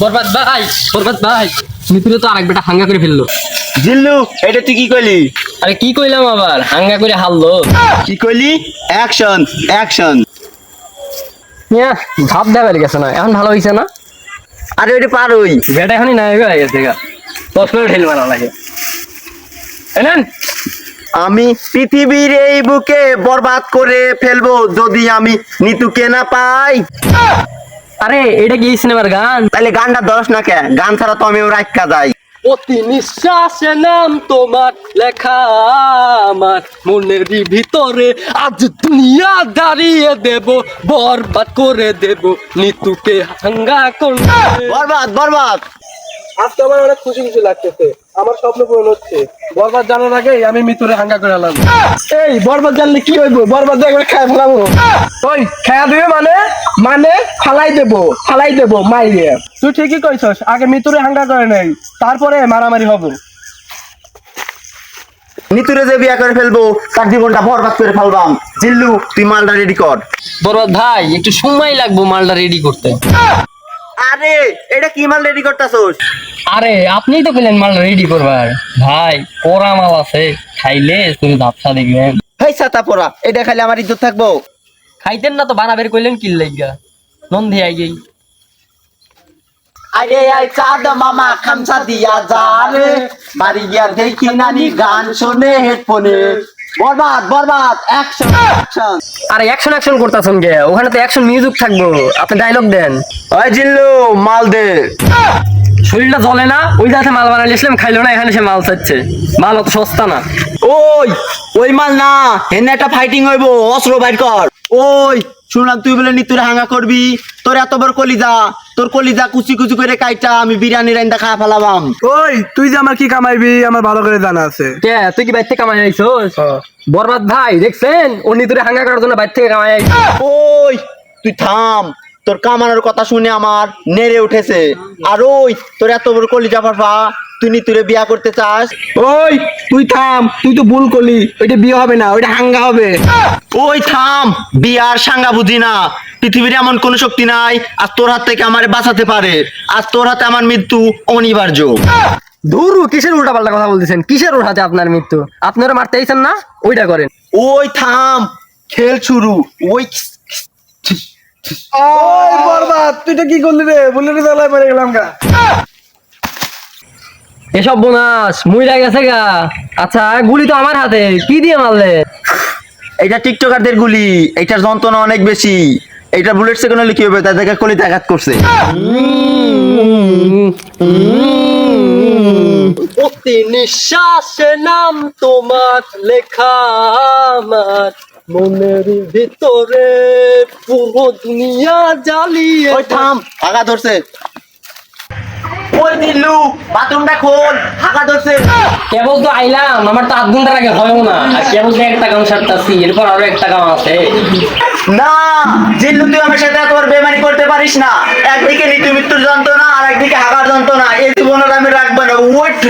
বরবাদ ভাই বরবাদ ভাই। মিতুরে তো আরেক বেটা হাঙ্গা করে ফেলল। জিল্লু এটা তুই কি কইলি? আরে কি কইলাম আবার? হাঙ্গা করে হারলো। কি কইলি? অ্যাকশন অ্যাকশন ইয়া ভাব দেওয়া গেছে না এখন ভালো হয়েছে না? আরে ওইটা পারোই বেটা এখনই নায়ক হয়ে গেছে গা। দশ মিনিট মারা লাগে এনেন আমি পৃথিবীর এই বুকে বরবাদ করে ফেলব যদি আমি নিতুকে না পাই। আরে এটা কি সিনেমার গান? তাহলে গানটা দশ না কে? গান ছাড়া তো আমি রাখা যাই। অতি নিঃশ্বাসে নাম তোমার লেখা আমার। মনের ভিতরে আজ দুনিয়া দাঁড়িয়ে দেব বরবাদ করে দেব নিতুকে হাঙ্গা করলে। বরবাদ বরবাদ। আজকে আমার অনেক খুশি খুশি লাগতেছে। আমার স্বপ্ন পূরণ হচ্ছে। বরবাদ জানার আগে আমি মিতুরে হাঙ্গা করে আলাম এই বরবাদ জানলে কি হইব? বরবাদ একবার খাই ফেলাবো। ওই খায়া দিবে মানে? মানে ফালাই দেবো ফালাই দেবো মাইরে। তুই ঠিকই কইছস আগে মিতুরে হাঙ্গা করে নেই তারপরে মারামারি হবে। নিতুরে যে বিয়া করে ফেলব তার জীবনটা বরবাদ করে ফেলবাম। জিল্লু তুই মালটা রেডি কর। বরবাদ ভাই একটু সময় লাগবো মালটা রেডি করতে। আরে এটা কি মাল রেডি করতাছস? আরে আপনিই তো পেলেন মালটা রেডি করবার। ভাই পোড়া মাল আছে খাইলে তুমি ধাপসা দেখবেন। হেই ছাতা পরা এটা খালি আমার ইজ্জত থাকব? খাইতেন না তো বানাবের কইলেন কি লাইগা নন্দে আই গই। আরে আই চাঁদ মামা খামসা দিয়া যা রে বাড়ি গিয়া দেখি নানি গান শোনে হেডফোনে। বরবাদ বরবাদ অ্যাকশন অ্যাকশন আরে অ্যাকশন অ্যাকশন করতাছেন গে ওখানে তো অ্যাকশন মিউজিক থাকব। আপনি ডায়লগ দেন। ওই জিল্লু মাল দে। শরীরটা জ্বলে না ওই যাতে মাল বানালে ইসলাম খাইলো না এখানে সে মাল চাচ্ছে। মাল অত সস্তা না। ওই ওই মাল না হেনে একটা ফাইটিং হইব অস্ত্র বাইর কর। ওই শুনলাম তুই বলে নি তুই হাঙ্গা করবি? তোর এত বড় কলিজা তোর কলিজা কুচি কুচি করে কাইটা আমি বিরিয়ানি রাইন্দা খাওয়া ফেলাবাম। ওই তুই যে আমার কি কামাইবি আমার ভালো করে জানা আছে। কে তুই কি বাইর থেকে কামাই আইছস? বরবাদ ভাই দেখছেন? ও নিতুরে হাঙ্গা করার জন্য বাইর থেকে কামাই আইছ। ওই তুই থাম। তোর কামানোর কথা শুনে আমার নেড়ে উঠেছে। আর ওই তোর এত বড় কলিজা ফাফা তুই নিতুরে বিয়া করতে চাস? ওই তুই থাম তুই তো ভুল করলি ওইটা বিয়ে হবে না ওইটা হাঙ্গা হবে। ওই থাম বিয়ার সাঙ্গা বুঝি না। পৃথিবীর এমন কোন শক্তি নাই আর তোর হাত থেকে আমার বাঁচাতে পারে। আর তোর হাতে আমার মৃত্যু অনিবার্য। ধুরু কিসের উল্টা পাল্টা কথা বলতেছেন? কিসের ওর হাতে আপনার মৃত্যু? আপনারা মারতে আইছেন না? ওইটা করেন। ওই থাম খেল শুরু। ওই ওই বরবাদ তুই তো কি করলি রে? বলে রে জ্বালায় পড়ে গেলাম গা। এসব বোনাস মুইরা গেছে গা। আচ্ছা গুলি তো আমার হাতে কি দিয়ে মারলে? এটা টিকটকারদের গুলি এটার যন্ত্রণা অনেক বেশি। এটা বুলেট সেকেন্ড হলে কি হবে তাদেরকে কলিতে আঘাত করছে। অতি নিঃশ্বাসে নাম তোমার লেখা আমার। মনের ভিতরে পুরো দুনিয়া জ্বালিয়ে ওই থাম আগা ধরছে। দিল্লু বাথরুমটা খোল হাঁকা ধরছে। কেবল তো আইলাম আমার তো আধ ঘণ্টার আগে হয়ও না। আর কেবল তো একটা কাম সারতাছি এরপর আরও একটা কাম আছে। না জিল্লু তুই আমার সাথে তোর বেমানি করতে পারিস না। একদিকে নিতু মৃত্যুর যন্ত্রণা আর একদিকে হাগার যন্ত্রণা। এই জীবনটা আমি রাখব না। ওয়েট